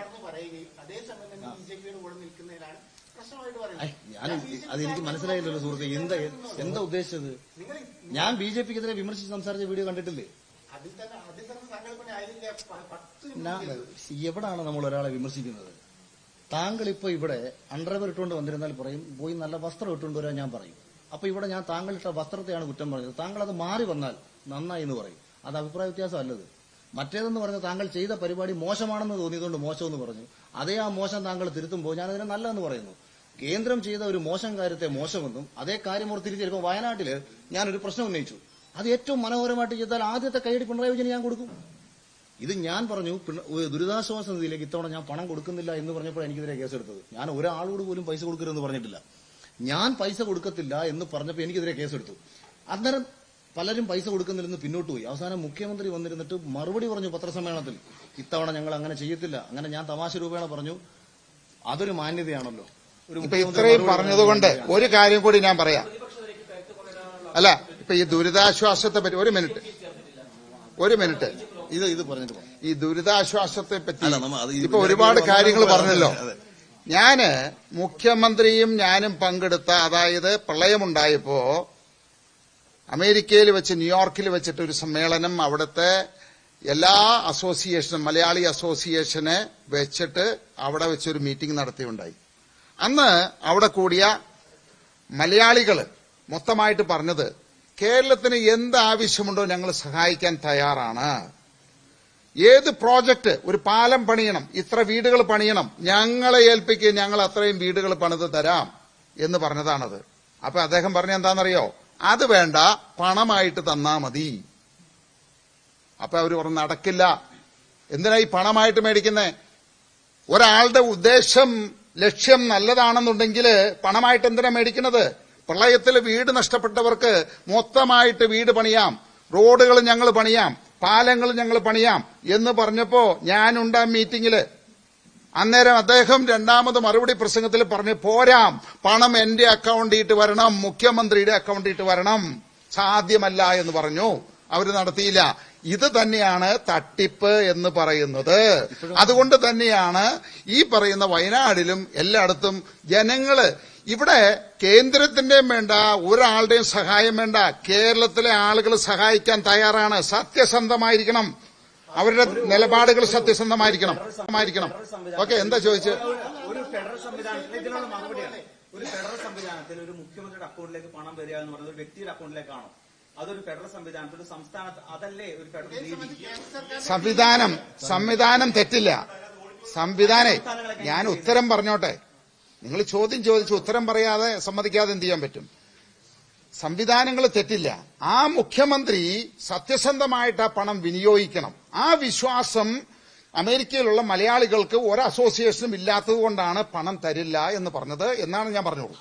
ഞാൻ അത് എനിക്ക് മനസ്സിലായില്ലല്ലോ സുഹൃത്തെ. എന്താ എന്താ ഉദ്ദേശിച്ചത്? ഞാൻ ബി ജെ പിക്കെതിരെ വിമർശിച്ച് സംസാരിച്ച വീഡിയോ കണ്ടിട്ടില്ലേ? എവിടാണ് നമ്മൾ ഒരാളെ വിമർശിക്കുന്നത്? താങ്കൾ ഇപ്പൊ ഇവിടെ അണ്ടർവെയർ ഇട്ടുകൊണ്ട് വന്നിരുന്നാൽ പറയും പോയി നല്ല വസ്ത്രം ഇട്ടുകൊണ്ട് വരാൻ ഞാൻ പറയും. അപ്പൊ ഇവിടെ ഞാൻ താങ്കൾ ഇട്ട വസ്ത്രത്തെയാണ് കുറ്റം പറഞ്ഞത്. താങ്കൾ അത് മാറി വന്നാൽ നന്നായി എന്ന് പറയും. അത് അഭിപ്രായ വ്യത്യാസം അല്ലത്. മറ്റേതെന്ന് പറഞ്ഞ താങ്കൾ ചെയ്ത പരിപാടി മോശമാണെന്ന് തോന്നിയതുകൊണ്ട് മോശമെന്ന് പറഞ്ഞു. അതേ ആ മോശം താങ്കൾ തിരുത്തുമ്പോൾ ഞാൻ അതിനെ നല്ലതെന്ന് പറയുന്നു. കേന്ദ്രം ചെയ്ത ഒരു മോശം കാര്യത്തെ മോശമെന്നും അതേ കാര്യം ഓർത്തിരിച്ച് ചിലപ്പോൾ വയനാട്ടിൽ ഞാനൊരു പ്രശ്നം ഉന്നയിച്ചു. അത് ഏറ്റവും മനോഹരമായിട്ട് ചെയ്താൽ ആദ്യത്തെ കൈയടി പിണറായി വിജയന് ഞാൻ കൊടുക്കും. ഇത് ഞാൻ പറഞ്ഞു ദുരിതാശ്വാസ നിധിയിലേക്ക് ഇത്തവണ ഞാൻ പണം കൊടുക്കുന്നില്ല എന്ന് പറഞ്ഞപ്പോൾ എനിക്കെതിരെ കേസെടുത്തത്. ഞാൻ ഒരാളോട് പോലും പൈസ കൊടുക്കരുതെന്ന് പറഞ്ഞിട്ടില്ല. ഞാൻ പൈസ കൊടുക്കത്തില്ല എന്ന് പറഞ്ഞപ്പോൾ എനിക്കെതിരെ കേസെടുത്തു. അന്നേരം പലരും പൈസ കൊടുക്കുന്നില്ലെന്ന് പിന്നോട്ട് പോയി. അവസാനം മുഖ്യമന്ത്രി വന്നിരുന്നിട്ട് മറുപടി പറഞ്ഞു പത്രസമ്മേളനത്തിൽ ഇത്തവണ ഞങ്ങൾ അങ്ങനെ ചെയ്യത്തില്ല. അങ്ങനെ ഞാൻ തമാശ രൂപേണ പറഞ്ഞു. അതൊരു മാന്യതയാണല്ലോ. ഇപ്പൊ ഇത്രയും പറഞ്ഞതുകൊണ്ട് ഒരു കാര്യം കൂടി ഞാൻ പറയാം. അല്ല ഇപ്പൊ ഈ ദുരിതാശ്വാസത്തെ പറ്റി ഒരു മിനിറ്റ്. ഒരു മിനിറ്റ്. ഇത് ഇത് പറഞ്ഞിട്ട് ഈ ദുരിതാശ്വാസത്തെ പറ്റി ഇപ്പൊ ഒരുപാട് കാര്യങ്ങൾ പറഞ്ഞല്ലോ. ഞാൻ മുഖ്യമന്ത്രിയും ഞാനും പങ്കെടുത്ത അതായത് പ്രളയമുണ്ടായപ്പോ അമേരിക്കയിൽ വെച്ച് ന്യൂയോർക്കിൽ വെച്ചിട്ട് ഒരു സമ്മേളനം അവിടുത്തെ എല്ലാ അസോസിയേഷനും മലയാളി അസോസിയേഷനെ വെച്ചിട്ട് അവിടെ വെച്ചൊരു മീറ്റിംഗ് നടത്തിയുണ്ടായി. അന്ന് അവിടെ കൂടിയ മലയാളികൾ മൊത്തമായിട്ട് പറഞ്ഞത് കേരളത്തിന് എന്ത് ആവശ്യമുണ്ടോ ഞങ്ങൾ സഹായിക്കാൻ തയ്യാറാണ്. ഏത് പ്രോജക്റ്റ് ഒരു പാലം പണിയണം ഇത്ര വീടുകൾ പണിയണം ഞങ്ങളെ ഏൽപ്പിക്കുക ഞങ്ങൾ അത്രയും വീടുകൾ പണിത് തരാം എന്ന് പറഞ്ഞതാണത്. അപ്പൊ അദ്ദേഹം പറഞ്ഞ എന്താണെന്നറിയോ? അത് വേണ്ട പണമായിട്ട് തന്നാ മതി. അപ്പൊ അവർ പറഞ്ഞു നടക്കില്ല. എന്തിനാ ഈ പണമായിട്ട് മേടിക്കുന്നേ? ഒരാളുടെ ഉദ്ദേശം ലക്ഷ്യം നല്ലതാണെന്നുണ്ടെങ്കിൽ പണമായിട്ട് എന്തിനാ മേടിക്കുന്നത്? പ്രളയത്തിൽ വീട് നഷ്ടപ്പെട്ടവർക്ക് മൊത്തമായിട്ട് വീട് പണിയാം. റോഡുകൾ ഞങ്ങൾ പണിയാം. പാലങ്ങൾ ഞങ്ങൾ പണിയാം. എന്ന് പറഞ്ഞപ്പോ ഞാനുണ്ട് ആ മീറ്റിംഗിൽ അന്നേരം അദ്ദേഹം രണ്ടാമത് മറുപടി പ്രസംഗത്തിൽ പറഞ്ഞു പോരാം പണം എന്റെ അക്കൗണ്ടിട്ട് വരണം മുഖ്യമന്ത്രിയുടെ അക്കൗണ്ടിട്ട് വരണം. സാധ്യമല്ല എന്ന് പറഞ്ഞു. അവർ നടത്തിയില്ല. ഇത് തന്നെയാണ് തട്ടിപ്പ് എന്ന് പറയുന്നത്. അതുകൊണ്ട് തന്നെയാണ് ഈ പറയുന്ന വയനാടിലും എല്ലായിടത്തും ജനങ്ങൾ ഇവിടെ കേന്ദ്രത്തിന്റെയും വേണ്ട ഒരാളുടെയും സഹായം വേണ്ട കേരളത്തിലെ ആളുകൾ സഹായിക്കാൻ തയ്യാറാണ്. സത്യസന്ധമായിരിക്കണം. അവരുടെ നിലപാടുകൾ സത്യസന്ധമായിരിക്കണം. ആയിരിക്കണം ഓക്കെ എന്താ ചോദിച്ചത് ഒരു ഫെഡറൽ സംവിധാനത്തിൽ ഇതിനുള്ള മറുപടിയാണ്. ഒരു ഫെഡറൽ സംവിധാനത്തിൽ ഒരു മുഖ്യമന്ത്രിയുടെ അക്കൗണ്ടിലേക്ക് പണം വരിക എന്ന് പറയുന്നത് ഒരു വ്യക്തിയുടെ അക്കൗണ്ടിലേക്കാണോ? അതൊരു ഫെഡറൽ സംവിധാനത്തിൽ ഒരു സംസ്ഥാനത്ത് അതല്ലേ ഒരു ഫെഡറൽ സംവിധാനം. സംവിധാനം തെറ്റില്ല. സംവിധാനെ ഞാൻ ഉത്തരം പറഞ്ഞോട്ടെ. നിങ്ങൾ ചോദ്യം ചോദിച്ച് ഉത്തരം പറയാതെ സമ്മതിക്കാതെ എന്ത് ചെയ്യാൻ പറ്റും? സംവിധാനങ്ങൾ തെറ്റില്ല. ആ മുഖ്യമന്ത്രി സത്യസന്ധമായിട്ട് ആ പണം വിനിയോഗിക്കണം. ആ വിശ്വാസം അമേരിക്കയിലുള്ള മലയാളികൾക്ക് ഒരു അസോസിയേഷനും ഇല്ലാത്തത് കൊണ്ടാണ് പണം തരില്ല എന്ന് പറഞ്ഞത് എന്നാണ് ഞാൻ പറഞ്ഞോളൂ